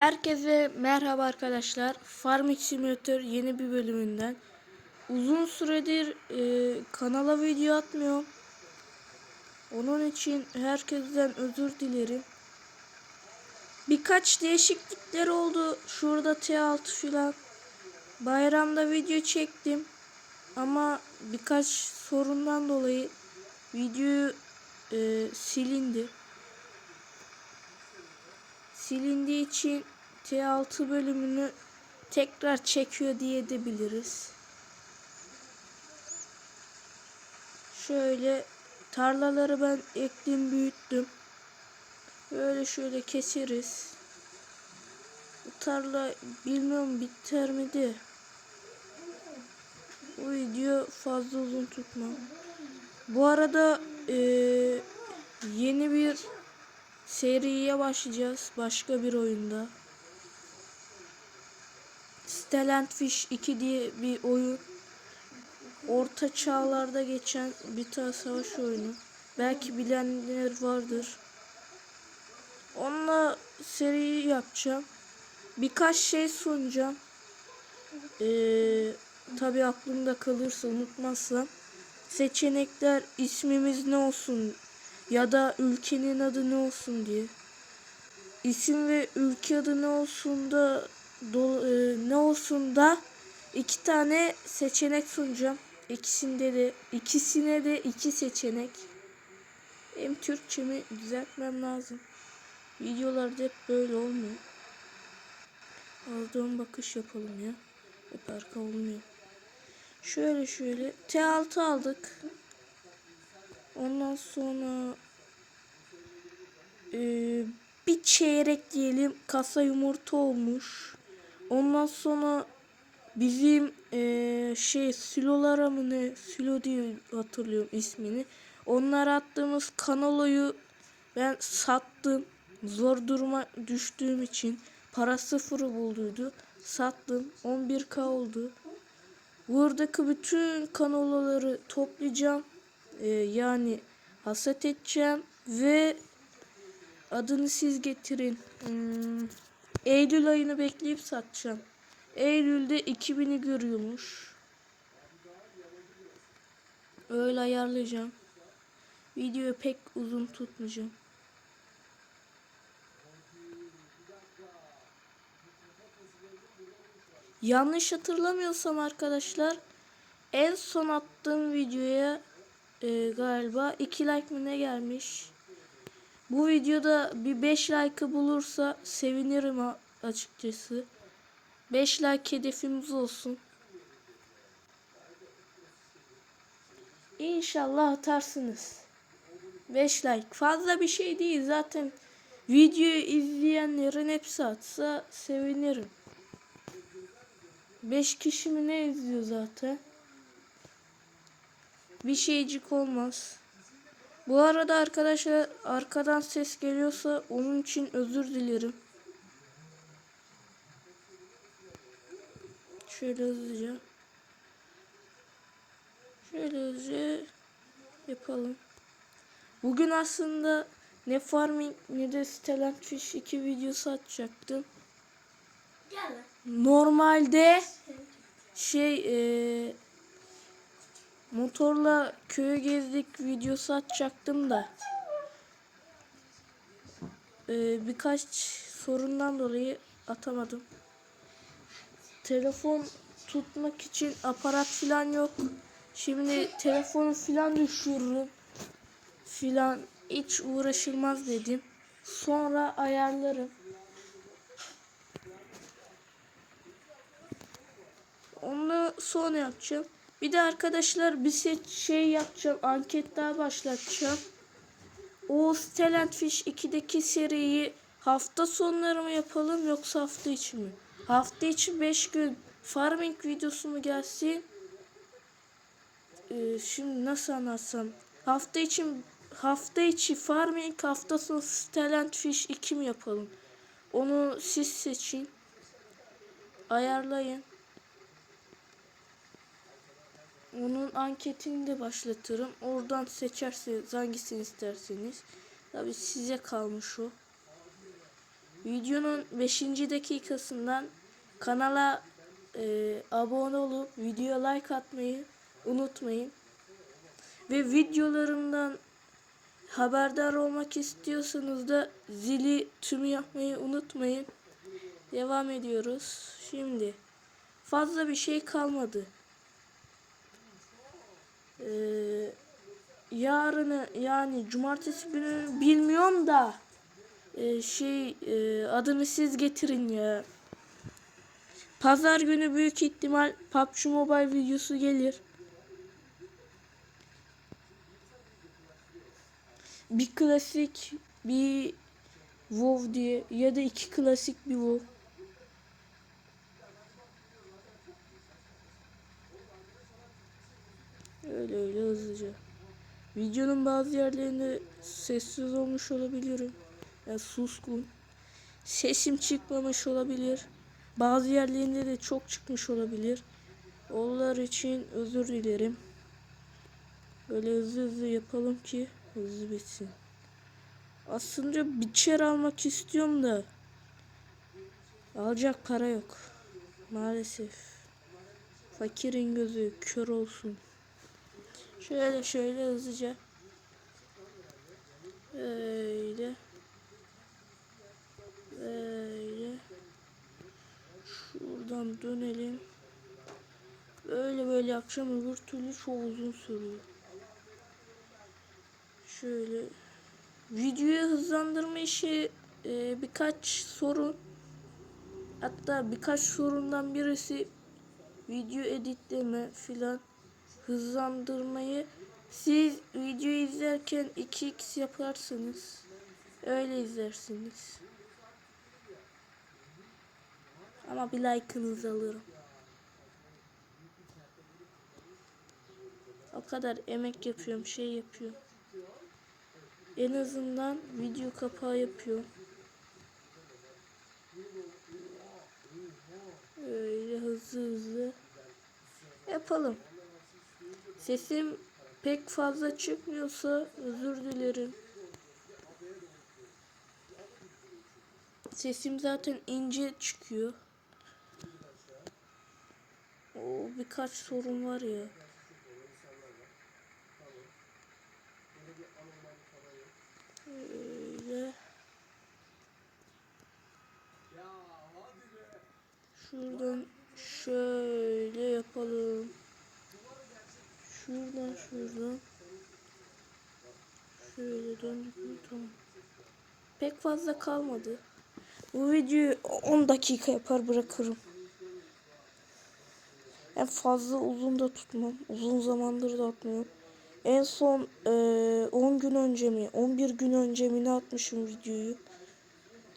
Herkese merhaba arkadaşlar. Farming Simulator yeni bir bölümünden. Uzun süredir e, kanala video atmıyorum. Onun için herkesten özür dilerim. Birkaç değişiklikler oldu. Şurada T6 filan. Bayramda video çektim. Ama birkaç sorundan dolayı video e, silindi silindiği için T6 bölümünü tekrar çekiyor diye de biliriz. Şöyle tarlaları ben ektim büyüttüm. Böyle şöyle keseriz. Bu tarla bilmiyorum biter mi de. Bu video fazla uzun tutmam. Bu arada eee, yeni bir seriye başlayacağız başka bir oyunda. Stellant Fish 2 diye bir oyun. Orta çağlarda geçen bir tane savaş oyunu. Belki bilenler vardır. Onunla seriyi yapacağım. Birkaç şey sunacağım. Ee, tabii aklımda kalırsa unutmazsam. Seçenekler ismimiz ne olsun ya da ülkenin adı ne olsun diye. İsim ve ülke adı ne olsun da do- e, ne olsun da iki tane seçenek sunacağım. İkisinde de ikisine de iki seçenek. Hem Türkçemi düzeltmem lazım. Videolarda hep böyle olmuyor. Dön bakış yapalım ya. Hep arka olmuyor. Şöyle şöyle T6 aldık. Ondan sonra e, bir çeyrek diyelim kasa yumurta olmuş. Ondan sonra bizim e, şey silolara mı ne silo diye hatırlıyorum ismini. Onlara attığımız kanaloyu ben sattım. Zor duruma düştüğüm için para sıfırı bulduydu. Sattım. 11k oldu. Buradaki bütün kanolaları toplayacağım. Ee, yani hasat edeceğim ve adını siz getirin. Hmm, Eylül ayını bekleyip satacağım. Eylül'de 2000'i görüyormuş. Öyle ayarlayacağım. Videoyu pek uzun tutmayacağım. Yanlış hatırlamıyorsam arkadaşlar en son attığım videoya e, galiba 2 like mı ne gelmiş. Bu videoda bir 5 like'ı bulursa sevinirim açıkçası. 5 like hedefimiz olsun. İnşallah atarsınız. 5 like fazla bir şey değil zaten. Videoyu izleyenlerin hepsi atsa sevinirim. 5 kişi mi ne izliyor zaten? Bir şeycik olmaz. Bu arada arkadaşlar arkadan ses geliyorsa onun için özür dilerim. Şöyle hızlıca. Şöyle hızlıca yapalım. Bugün aslında ne farming ne de Stellant Fish 2 videosu atacaktım. Normalde şey eee motorla köyü gezdik videosu atacaktım da eee, birkaç sorundan dolayı atamadım. Telefon tutmak için aparat falan yok. Şimdi telefonu falan düşürürüm. Filan hiç uğraşılmaz dedim. Sonra ayarlarım. Onu sonra yapacağım. Bir de arkadaşlar bir şey yapacağım. Anket daha başlatacağım. O Stellant Fish 2'deki seriyi hafta sonları mı yapalım yoksa hafta içi mi? Hafta içi 5 gün farming videosu mu gelsin? Ee, şimdi nasıl anlatsam? Hafta için hafta içi farming hafta sonu Stellant Fish 2 mi yapalım? Onu siz seçin. Ayarlayın. Onun anketini de başlatırım. Oradan seçerseniz hangisini isterseniz. Tabi size kalmış o. videonun 5. dakikasından kanala e, abone olup videoya like atmayı unutmayın. Ve videolarımdan haberdar olmak istiyorsanız da zili tümü yapmayı unutmayın. Devam ediyoruz. Şimdi fazla bir şey kalmadı. Ee, yarını yani cumartesi günü bilmiyorum da e, şey e, adını siz getirin ya. Pazar günü büyük ihtimal PUBG Mobile videosu gelir. Bir klasik bir WoW diye ya da iki klasik bir WoW. Öyle öyle hızlıca. Videonun bazı yerlerinde sessiz olmuş olabilirim. Yani suskun. Sesim çıkmamış olabilir. Bazı yerlerinde de çok çıkmış olabilir. Onlar için özür dilerim. Böyle hızlı hızlı yapalım ki hızlı bitsin. Aslında biçer almak istiyorum da alacak para yok. Maalesef. Fakirin gözü kör olsun. Şöyle şöyle hızlıca. Böyle. Böyle. Şuradan dönelim. Böyle böyle yapacağım öbür türlü çok uzun sürüyor. Şöyle. Videoyu hızlandırma işi e, birkaç sorun. Hatta birkaç sorundan birisi video editleme filan hızlandırmayı siz video izlerken 2x yaparsınız. Öyle izlersiniz. Ama bir like'ınızı alırım. O kadar emek yapıyorum, şey yapıyorum. En azından video kapağı yapıyorum. Öyle hızlı hızlı yapalım. Sesim pek fazla çıkmıyorsa özür dilerim. Sesim zaten ince çıkıyor. O birkaç sorun var ya. Öyle. Şuradan şöyle yapalım. Şuradan. Şöyle döndük mü tamam. Pek fazla kalmadı. Bu videoyu 10 dakika yapar bırakırım. En fazla uzun da tutmam. Uzun zamandır da atmıyorum. En son e, 10 gün önce mi 11 gün önce mi ne atmışım videoyu.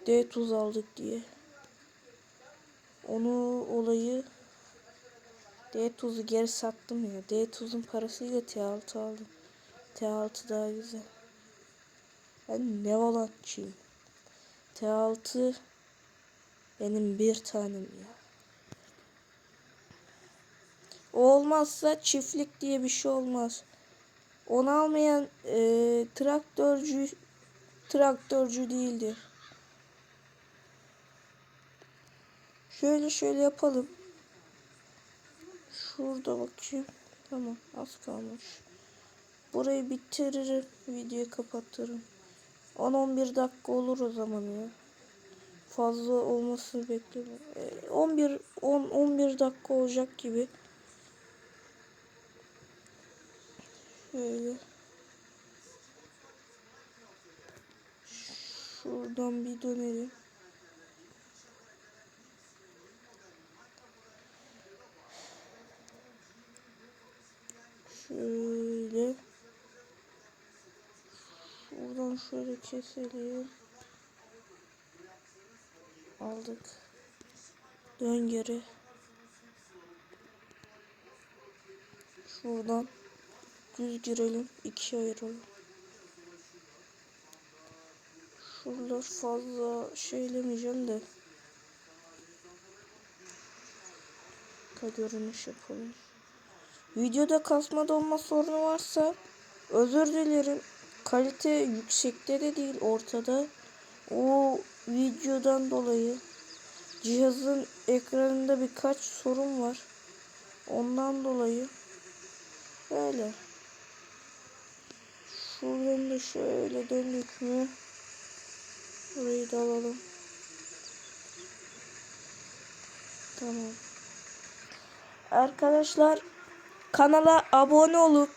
D tuz aldık diye. Onu olayı D tuzu geri sattım ya. D tuzun parasıyla T6 aldım. T6 daha güzel. Ben ne valancıyım. T6 benim bir tanem ya. Olmazsa çiftlik diye bir şey olmaz. Onu almayan e, traktörcü traktörcü değildir. Şöyle şöyle yapalım. Şurada bakayım. Tamam az kalmış. Burayı bitiririm. Videoyu kapatırım. 10-11 dakika olur o zaman ya. Fazla olmasını beklemiyorum. E, 11 10 11 dakika olacak gibi. Şöyle. Şuradan bir dönelim. Şöyle. Şuradan şöyle keselim. Aldık. Dön geri. Şuradan düz girelim. ikiye ayıralım. Şuralar fazla şeylemeyeceğim de. Görünüş yapalım. Videoda kasma dolma sorunu varsa özür dilerim. Kalite yüksekte de değil ortada. O videodan dolayı cihazın ekranında birkaç sorun var. Ondan dolayı böyle. Şuradan da şöyle döndük mü? Burayı da alalım. Tamam. Arkadaşlar kanala abone olup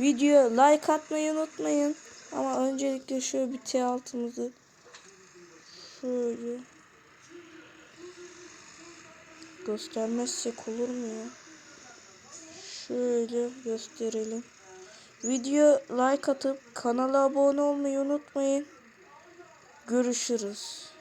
videoya like atmayı unutmayın. Ama öncelikle şöyle bir T altımızı şöyle göstermezsek olur mu ya? Şöyle gösterelim. Video like atıp kanala abone olmayı unutmayın. Görüşürüz.